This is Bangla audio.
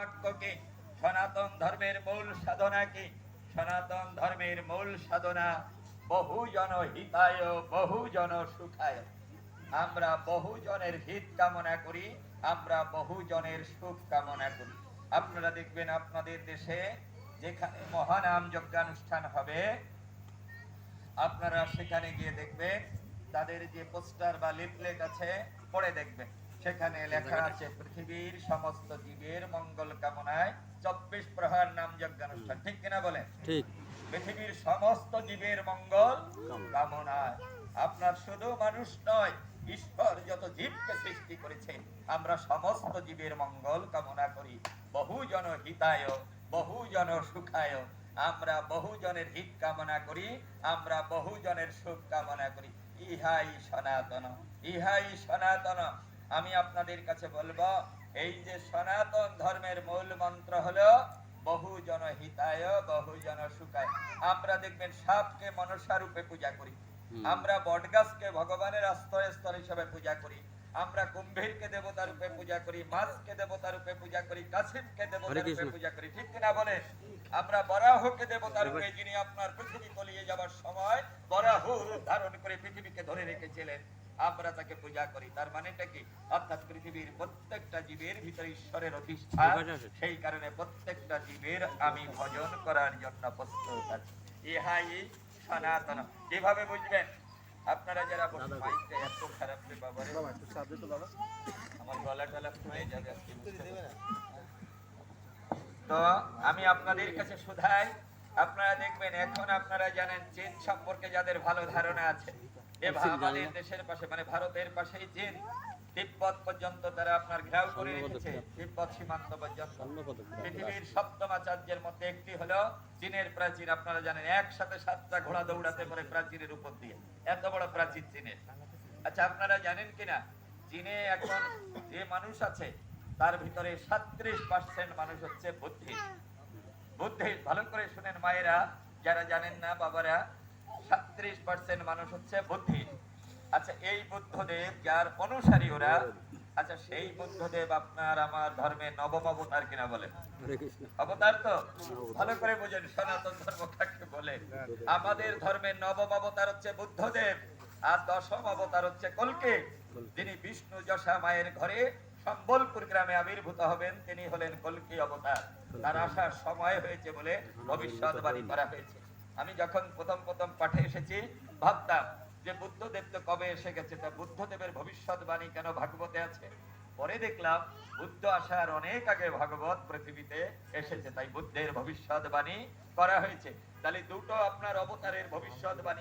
বাক্য কি সনাতন ধর্মের মূল সাধনা কি? সনাতন ধর্মের মূল সাধনা বহুজন হিতায়, বহুজন সুখায়। আমরা বহুজনের হিত কামনা করি, আমরা বহুজনের সুখ কামনা করি। আপনারা দেখবেন আপনাদের দেশে যেখানে মহানাম যজ্ঞানুষ্ঠান হবে, আপনারা সেখানে গিয়ে দেখবেন তাদের যে পোস্টার বা লিফলেট আছে, পড়ে দেখবেন। সেখানে লেখা আছে পৃথিবীর সমস্ত জীবের মঙ্গল কামনায় চব্বিশ প্রহার নাম যজ্ঞানুষ্ঠান। ঠিক কিনা বলেন? ঠিক। পৃথিবীর সমস্ত জীবের মঙ্গল কামনায়। আপনার শুধু মানুষ নয় ঈশ্বর যত জীবকে সৃষ্টি করেছে আমরা সমস্ত জীবের মঙ্গল কামনা করি। বহুজন হিতায় বহুজন সুখায়। আমরা বহুজনের হিত কামনা করি আমরা বহুজনের সুখ কামনা করি। ইহাই সনাতন ইহাই সনাতন। আমি আপনাদের কাছে বলব এই যে সনাতন ধর্মের মূল মন্ত্র হলো বহুজন হিতায় বহুজন সুখায়। আমরা দেখবেন সাপকে মনসা রূপে পূজা করি। আমরা বটগাছকে ভগবানের আশ্রয়স্থল হিসেবে পূজা করি। আমরা কুম্ভীরকে দেবতা রূপে পূজা করি মাছকে দেবতা রূপে পূজা করি কাশিমকে দেবতা রূপে। পূজা করি। ঠিক কিনা বলে আমরা বরাহকে দেবতা রূপে যিনি আপনার পৃথিবী তলিয়ে যাবার সময় বরাহ ধারণ করে পৃথিবীকে ধরে রেখেছিলেন। আমরা তাকে পূজা করি। তার মানেটা কি? অর্থাৎ পৃথিবীর প্রত্যেকটা জীবের ভিতরে ঈশ্বরের অধিষ্ঠান সেই কারণে প্রত্যেকটা জীবের আমি ভজন করার জন্য প্রস্তুত আছি। ইহাই সনাতন। কীভাবে বুঝবেন? আপনারা যারা বসে মাইকটা এত খারাপ রে বাবা রে। আমার গলা টলা ফুলে যাবে আজকে তো আমি আপনাদের কাছে শুধাই। আপনারা দেখবেন এখন আপনারা জানেন চীন সম্পর্কে যাদের ভালো ধারণা আছে আমাদের। দেশের পাশে মানে ভারতের পাশেই চীন তিব্বত পর্যন্ত তারা আপনার ঘেরাও করে রেখেছে তিব্বত সীমান্ত পর্যন্ত। পৃথিবীর সপ্তম আচার্যের মধ্যে একটি হলো চীনের আপনারা জানেন একসাথে সাতটা ঘোড়া দৌড়াতে পারে উপর দিয়ে। এত বড় প্রাচীর চীনের। আচ্ছা আপনারা জানেন কিনা? চীনে এখন যে মানুষ আছে তার ভিতরে সাত্রিশ পার্সেন্ট মানুষ হচ্ছে বুদ্ধি। বুদ্ধি ভালো করে শুনেন মায়েরা যারা জানেন না বাবারা পার্সেন্ট মানুষ হচ্ছে বুদ্ধি। আচ্ছা এই বুদ্ধদেব যার অনুসারী ওরা আচ্ছা সেই বুদ্ধদেব আপনার আমার ধর্মে নবম অবতার কিনা বলেন? অবতার তো? ভালো করে বুঝেন সনাতন ধর্ম কাকে বলে? আমাদের ধর্মের নবম অবতার হচ্ছে বুদ্ধদেব আর দশম অবতার হচ্ছে কলকে। যিনি বিষ্ণু যশা মায়ের ঘরে সম্বলপুর গ্রামে আবির্ভূত হবেন তিনি হলেন কলকি অবতার। তার আসার সময় হয়েছে বলে ভবিষ্যৎবাণী করা হয়েছে। আমি যখন প্রথম প্রথম পাঠে এসেছি, ভাবতাম যে বুদ্ধদেব তো কবে এসে গেছে, তা বুদ্ধদেবের ভবিষ্যৎবাণী কেন ভাগবতে আছে? পরে দেখলাম বুদ্ধ আসার অনেক আগে ভাগবত পৃথিবীতে এসেছে, তাই বুদ্ধের ভবিষ্যৎবাণী করা হয়েছে। তাহলে দুটো আপনার অবতারের ভবিষ্যৎবাণী